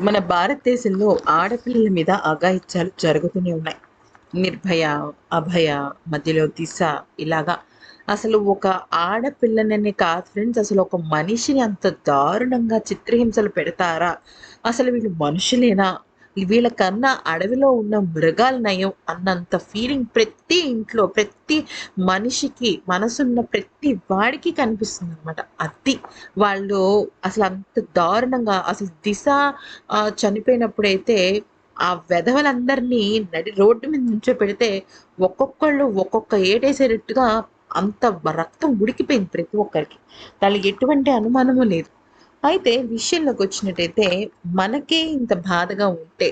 మన భారతదేశంలో ఆడపిల్లల మీద అఘాయిత్యాలు జరుగుతూనే ఉన్నాయి. నిర్భయ అభయ మధ్యలో దిశ ఇలాగా. అసలు ఒక ఆడపిల్లననే కాదు ఫ్రెండ్స్ అసలు ఒక మనిషిని అంత దారుణంగా చిత్రహింసలు పెడతారా? అసలు వీళ్ళు మనుషులేనా? వీళ్ళకన్నా అడవిలో ఉన్న మృగాల నయం అన్నంత ఫీలింగ్ ప్రతి ఇంట్లో ప్రతి మనిషికి మనసున్న ప్రతి వాడికి కనిపిస్తుంది అనమాట అది వాళ్ళు అసలు అంత దారుణంగా అసలు దిశ చనిపోయినప్పుడైతే ఆ వెధవలందరినీ నడి రోడ్డు మీద నుంచో పెడితే ఒక్కొక్కళ్ళు ఒక్కొక్క ఏటేసేటట్టుగా అంత రక్తం ఉడికిపోయింది ప్రతి ఒక్కరికి. దానికి ఎటువంటి అనుమానము లేదు. అయితే విషయంలోకి వచ్చినట్టయితే మనకే ఇంత బాధగా ఉంటే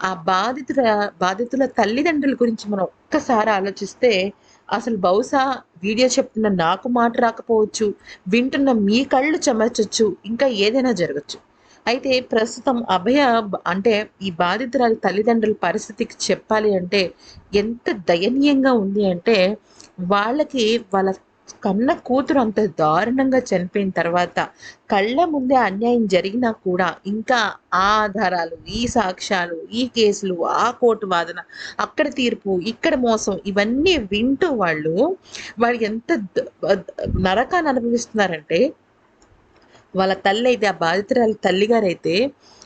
ఆ బాధితుల బాధితుల తల్లిదండ్రుల గురించి మనం ఒక్కసారి ఆలోచిస్తే అసలు బహుశా వీడియో చెప్తున్న నాకు మాట రాకపోవచ్చు వింటున్న మీ కళ్ళు చెమర్చొచ్చు ఇంకా ఏదైనా జరగచ్చు. అయితే ప్రస్తుతం అభయ అంటే ఈ బాధితురాలి తల్లిదండ్రుల పరిస్థితికి చెప్పాలి అంటే ఎంత దయనీయంగా ఉంది అంటే వాళ్ళకి వాళ్ళ కన్న కూతురు అంత దారుణంగా చనిపోయిన తర్వాత కళ్ళ ముందే అన్యాయం జరిగినా కూడా ఇంకా ఆ ఆధారాలు ఈ సాక్ష్యాలు ఈ కేసులు ఆ కోర్టు వాదన అక్కడ తీర్పు ఇక్కడ మోసం ఇవన్నీ వింటూ వాళ్ళు వాళ్ళు ఎంత నరకాన్ని అనుభవిస్తున్నారంటే వాళ్ళ తల్లి అయితే ఆ బాధితురాలి తల్లిగారైతే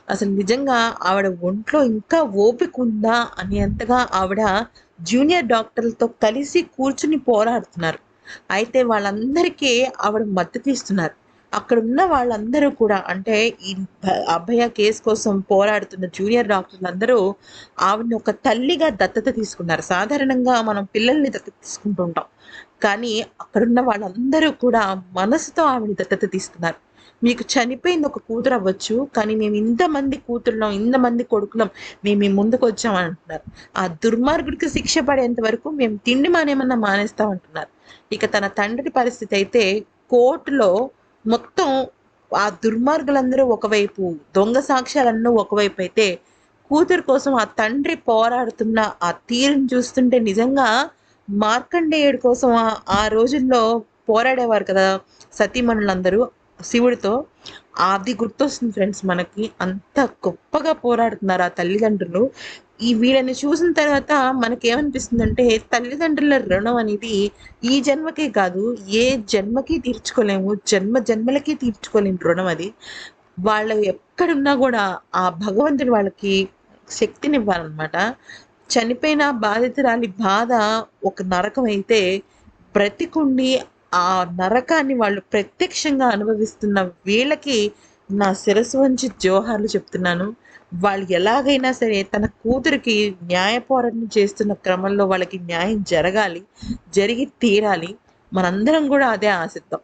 అసలు నిజంగా ఆవిడ ఒంట్లో ఇంకా ఓపిక ఉందా అనేంతగా ఆవిడ జూనియర్ డాక్టర్లతో కలిసి కూర్చుని పోరాడుతున్నారు. అయితే వాళ్ళందరికీ ఆవిడ మద్దతు ఇస్తున్నారు. అక్కడ ఉన్న వాళ్ళందరూ కూడా అంటే ఈ అభయ కేసు కోసం పోరాడుతున్న జూనియర్ డాక్టర్లు అందరూ ఆవిడని ఒక తల్లిగా దత్తత తీసుకున్నారు. సాధారణంగా మనం పిల్లల్ని దత్తత తీసుకుంటుంటాం. కానీ అక్కడున్న వాళ్ళందరూ కూడా మనసుతో ఆవిడని దత్తత తీసుకున్నారు. మీకు చనిపోయింది ఒక కూతురు అవ్వచ్చు కానీ మేము ఇంతమంది కూతురులం ఇంతమంది కొడుకులం మేము మీ ముందుకు వచ్చామని అంటున్నారు. ఆ దుర్మార్గుడికి శిక్ష పడేంత వరకు మేము తిండి మానేమన్నా మానేస్తాం అంటున్నారు. ఇక తన తండ్రి పరిస్థితి అయితే కోర్టులో మొత్తం ఆ దుర్మార్గులందరూ ఒకవైపు దొంగ సాక్ష్యాలన్నీ ఒకవైపు అయితే కూతురు కోసం ఆ తండ్రి పోరాడుతున్న ఆ తీరుని చూస్తుంటే నిజంగా మార్కండేయుడి కోసం ఆ రోజుల్లో పోరాడేవారు కదా సతీమణులందరూ. శివుడితో అది గుర్తొస్తుంది ఫ్రెండ్స్ మనకి. అంత గొప్పగా పోరాడుతున్నారు ఆ తల్లిదండ్రులు. ఈ వీళ్ళని చూసిన తర్వాత మనకేమనిపిస్తుందంటే తల్లిదండ్రుల రుణం అనేది ఈ జన్మకే కాదు ఏ జన్మకి తీర్చుకోలేము జన్మ జన్మలకి తీర్చుకోలేని రుణం అది. వాళ్ళు ఎక్కడున్నా కూడా ఆ భగవంతుడు వాళ్ళకి శక్తినివ్వాలన్నమాట. చనిపోయిన బాధితురాలి బాధ ఒక నరకం అయితే బ్రతికుండి ఆ నరకాన్ని వాళ్ళు ప్రత్యక్షంగా అనుభవిస్తున్న వీళ్ళకి నా శిరస్సు వంచి జోహార్లు చెప్తున్నాను. వాళ్ళు ఎలాగైనా సరే తన కూతురికి న్యాయ పోరాటం చేస్తున్న క్రమంలో వాళ్ళకి న్యాయం జరగాలి జరిగి తీరాలి. మనందరం కూడా అదే ఆశిద్దాం